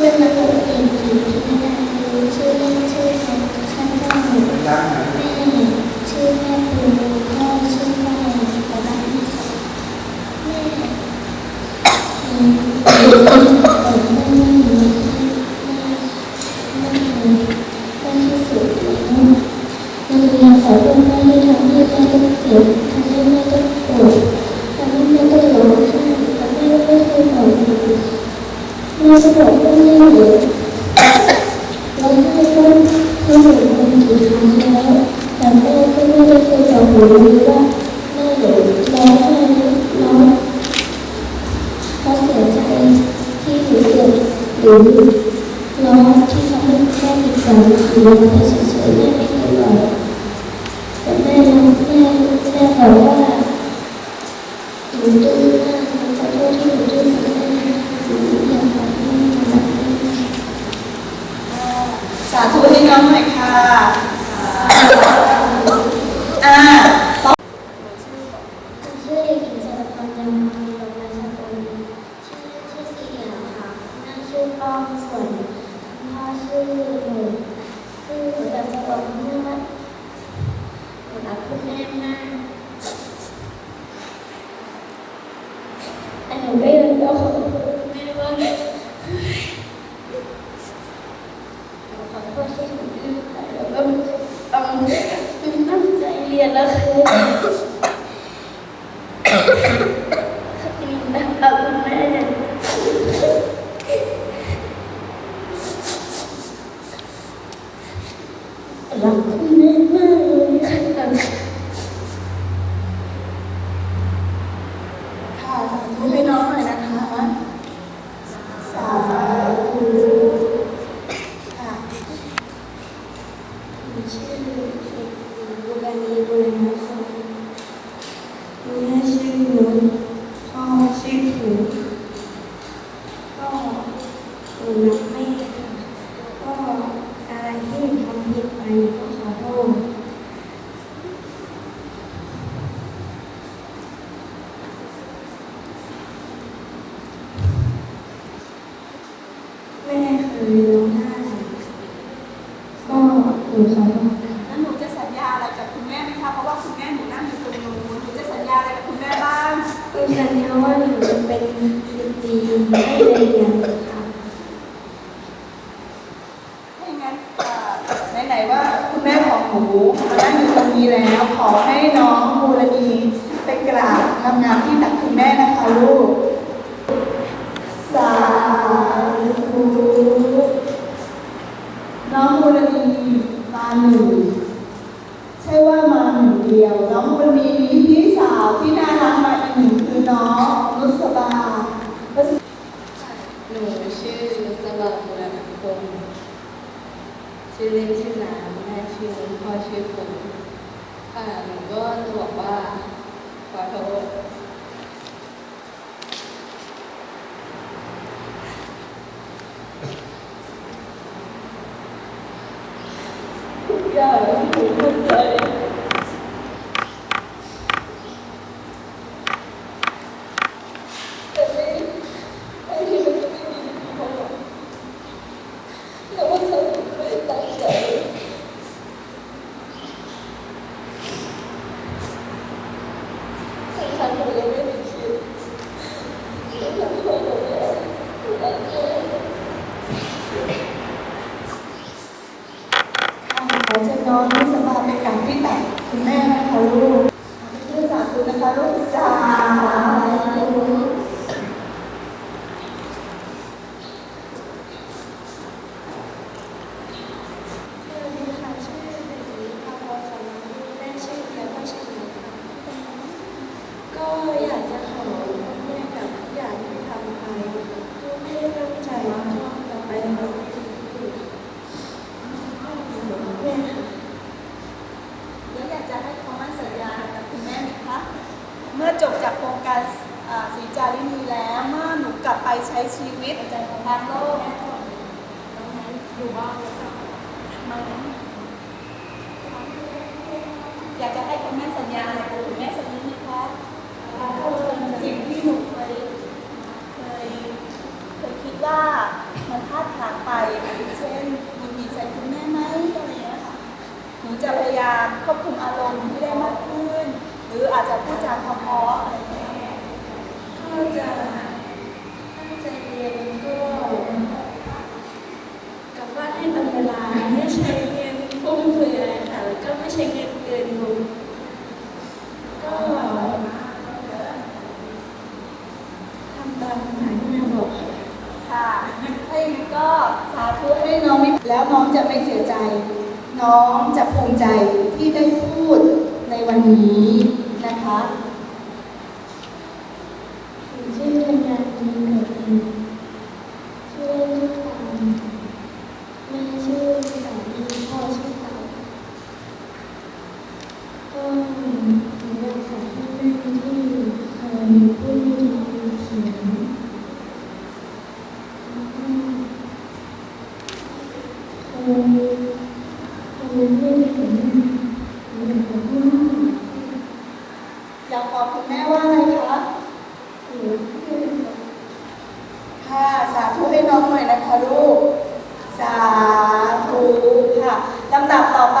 ชื่อนักเรียนหญิงที่นาดูชื่อเล่นชื่อแอนข้างข้าหนูย่างไหนแม่ชื่อแม่ปูพ่อชื่อพ่อประมาณนี้ค่ะแม่อืมเออแม่ไม่มีแม่ไม่มีแม่ที่สุดแล้วโรงเรียนสอนลูกแม่ที่ทำให้แม่ต้องเจ็บทำให้แม่ต้องปวดทำให้แม่ต้องร้องไห้แต่แม่ก็ไม่เคยบอกหนู แม่ก็บอกว่าแม่เหนื่อยเราให้ก็ให้หนูคนกี่ครั้งแล้วแต่แม่ก็ไม่ได้เคยบอกหนูว่าแม่เดี๋ยวร้องไห้ร้องเพราะเสียใจที่หนูเจ็บหรือร้องที่ทำให้แม่ผิดหวังหรือไม่เคยบอกแต่แม่รักแม่แม่บอกว่าหนูดื้อมากหนูขอโทษที่หนูดื้อกับแม่หนูอยากบอกแม่รักแม่ สาธุให้ น้องหน่อยค่ะอ่าชื่อเด็กหญิงสรพรจำมีโรงเรียนสกลชื่อเล่นชื่อสีเหลืองค่ะแม่ชื่อป้องส่วนพ่อชื่อหนูชื่อแบบจะบอกแม่ว่าหนูรักคุณแม่มากแต่หนูก็ยังต้องขอบคุณแม่ว่าหนูขอโทษที่หนูดื้อไปแล้วก็ เอาตั้งใจเรียนแล้วคือเอาคุณแม่รักคุณแม่มากเลยค่ะสาธุให้น้องหน่อยนะคะ สาธุค่ะ ชื่อเด็กหญิงบุรานีบุรณะค่ะแม่ชื่อ นุชพ่อชื่อถูก็หนูรักแม่ค่ะก็อะไรที่หนูทำผิดไปหนูก็ขอโทษแม่เคยร้องไห้ก็หนูขอโทษ กันนะว่าหนูจะเป็นเด็กดีให้เรียนค่ะถ้าอย่างนั้นไหนๆว่าคุณแม่ของหนูมานั่งอยู่ตรงนี้แล้ว ขอให้น้องมูลนีไปกราบทำงานที่ตักคุณแม่นะคะลูก สาธุน้องมูลนีมาหนึ่งใช่ว่ามาหนึ่งเดียว น้องมูลนีมีพี่สาวที่น่ารักมาอีกหนึ่งคือน้องนุสบา หนูชื่อนุสบาบุรณพงศ์ ชื่อเล่นชื่อน้ำแม่ชื่อนุชพ่อชื่อคุณค่ะหนูก็จะบอกว่าขอโทษทุกอย่างที่หนูเข้าใจแต่ไม่ไม่คิดว่าจะไม่ดีพอแต่ว่าฉันไม่ได้ตั้งใจ ฉันทำเลยไม่ได้คิด ฉันทำคนเดียวแล้วก็ ขอเชิญน้องนุสบาไปกราบที่ตักคุณแม่นะคะลูกชื่อสาธุนะคะลูกสาธุ สวัสดีค่ะชื่อเด็กหญิงภาวะสารีแม่ชื่อเดียพ่อชื่อหนูค่ะก็อยากจะขอโทษแม่กับทุกอย่างที่ทำไปทุกไม่ได้ตั้งใจก็กลับไปทำไม่ดีแม่ค่ะ แล้วอยากจะให้คำมั่นสัญญากับคุณแม่ไหมคะ เมื่อจบจากโครงการอ่าสีจารินีแล้ว เมื่อหนูกลับไปใช้ชีวิตทางโลกอยู่บ้านอยากจะให้คุณแม่สัญญาอะไรกับคุณแม่สักนิดไหมคะสิ่งที่หนูเคยเคยเคยคิดว่ามันพลาดดพลั้งไปเช่นหงุดหงิดใส่คุณแม่ไหมอะไรอย่างเงี้ยค่ะหนูจะพยายามควบคุมอารมณ์ให้ได้มากขึ้น หรืออาจจะพูดจาเพราะๆอะไรอย่างเงี้ยก็จะตั้งใจ รียนก็กลับบ้านให้ตรงเวลาไม่ใช้เงินฟุ่มเฟือยค่ะแล้วก็ไม่ใช้เงินเกินงบก็ทำตามคำสั่งที่แม่บอกค่ะค่ะถ้าอย่างนั้นก็สาธุให้น้องไม่แล้วน้องจะไม่เสียใจ น้องจะภูมิใจที่ได้พูดในวันนี้นะคะ ผมชื่อธัญญาดีเกิดอินชื่อเล่นชื่อปานแม่ชื่อสามีพ่อชื่อเต๋าก็ผมอยากขอโทษแม่ที่เคยพูดไม่ดีเขียนแล้วก็เคยเคยไม่เห็นผมอยากขอโทษมาก อยากบอคุณแม่ว่าอะไรคะค่ะ สาธุให้น้องหน่อยนะคะลูก สาธุค่ะลำดับต่อไป